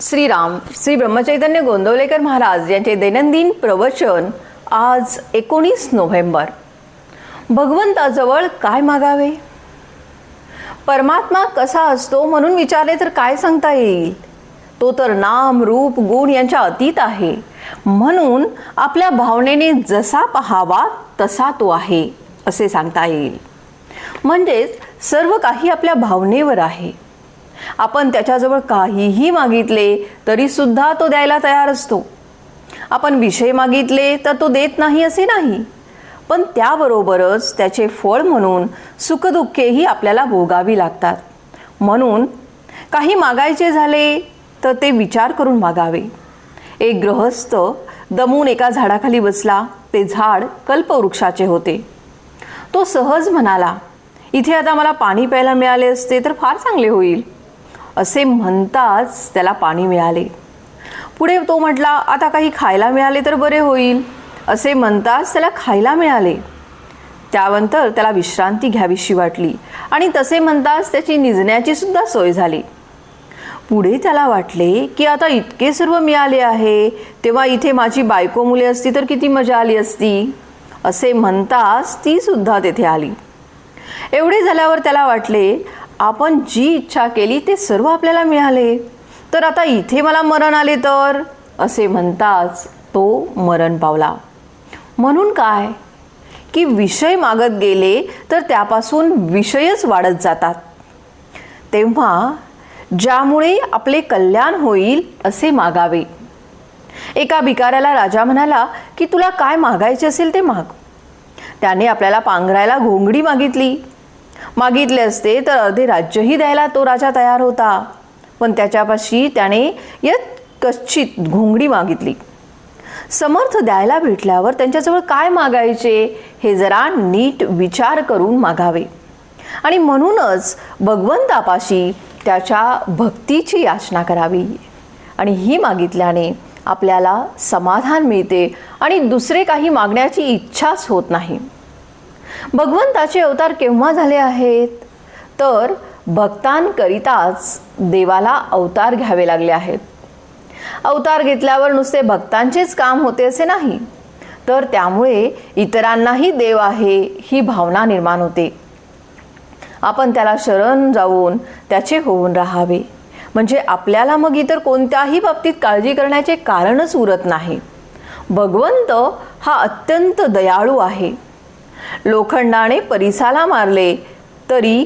श्रीराम श्री ब्रह्मचैतन्य गोंदवलेकर महाराज यांचे दैनंदिन प्रवचन आज एकोणीस नोव्हेंबर. भगवंताजवळ काय मागावे? परमात्मा कसा असतो म्हणून विचारले तर काय सांगता येईल? तो तर नाम रूप गुण यांच्या अतीत आहे. म्हणून आपल्या भावनेने जसा पहावा तसा तो आहे असे सांगता येईल. म्हणजेच सर्व काही आपल्या भावनेवर आहे. आपण त्याच्याजवळ काहीही मागितले तरी सुद्धा तो द्यायला तयार असतो. आपण विषय मागितले तर तो देत नाही असे नाही. पण त्याबरोबरच त्याचे फळ म्हणून सुखदुःखेही आपल्याला भोगावी लागतात. म्हणून काही मागायचे झाले तर ते विचार करून मागावे. एक गृहस्थ दमून एका झाडाखाली बसला ते झाड कल्पवृक्षाचे होते. तो सहज म्हणाला इथे आता मला पाणी प्यायला मिळाले असते तर फार चांगले होईल. असे म्हणताच त्याला पाणी मिळाले. पुढे तो म्हटला आता काही खायला मिळाले तर बरे होईल असे म्हणताच त्याला खायला मिळाले. त्यानंतर त्याला विश्रांती घ्यावीशी वाटली आणि तसे म्हणताच त्याची निजण्याची सुद्धा सोय झाली. पुढे त्याला वाटले की आता इतके सर्व मिळाले आहे तेव्हा इथे माझी बायको मुले असती तर किती मजा आली असती? असे म्हणताच ती सुद्धा तेथे आली. एवढे झाल्यावर त्याला वाटले आपण जी इच्छा केली ते सर्व आपल्याला मिळाले. तर आता इथे मला मरण आले तर? असे म्हणताच तो मरण पावला. म्हणून काय? की विषय मागत गेले तर त्यापासून विषयच वाढत जातात. तेव्हा ज्यामुळे आपले कल्याण होईल असे मागावे. एका भिकाऱ्याला राजा म्हणाला की तुला काय मागायचे असेल ते माग. त्याने आपल्याला पांघरायला घोंगडी मागितली. मागितले असते तर अर्धे राज्यही द्यायला तो राजा तयार होता. पण त्याच्यापाशी त्याने यत कश्चित घोंगडी मागितली. समर्थ द्यायला भेटल्यावर त्यांच्याजवळ काय मागायचे हे जरा नीट विचार करून मागावे. आणि म्हणूनच भगवंतापाशी त्याच्या भक्तीची याचना करावी. आणि ही मागितल्याने आपल्याला समाधान मिळते आणि दुसरे काही मागण्याची इच्छाच होत नाही. भगवंताचे अवतार केव्हा झाले आहेत? तर भक्तांकरिताच देवाला अवतार घ्यावे लागले आहेत. अवतार घेतल्यावर नुसते भक्तांचेच काम होते असे नाही. तर त्यामुळे इतरांनाही देव आहे ही भावना निर्माण होते. आपण त्याला शरण जाऊन त्याचे होऊन राहावे. म्हणजे आपल्याला मग इतर कोणत्याही बाबतीत काळजी करण्याचे कारणच उरत नाही. भगवंत हा अत्यंत दयाळू आहे. लोखंडाने परिसाला मारले तरी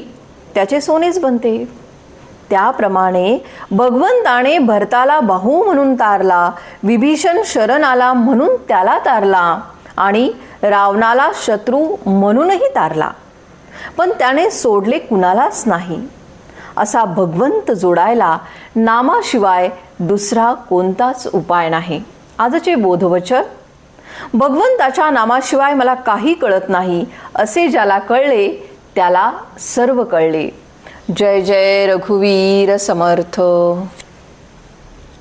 त्याचे सोनेच बनते. त्याप्रमाणे भगवंताने भरताला बाहू म्हणून तारला विभीषण शरण आला म्हणून त्याला तारला आणि रावणाला शत्रू म्हणूनही तारला. पण त्याने सोडले कुणालाच नाही. असा भगवंत जोडायला नामाशिवाय दुसरा कोणताच उपाय नाही. आजचे बोधवचन भगवंताच्या नामाशिवाय मला काही कळत नाही असे ज्याला कळले त्याला सर्व कळले. जय जय रघुवीर समर्थ.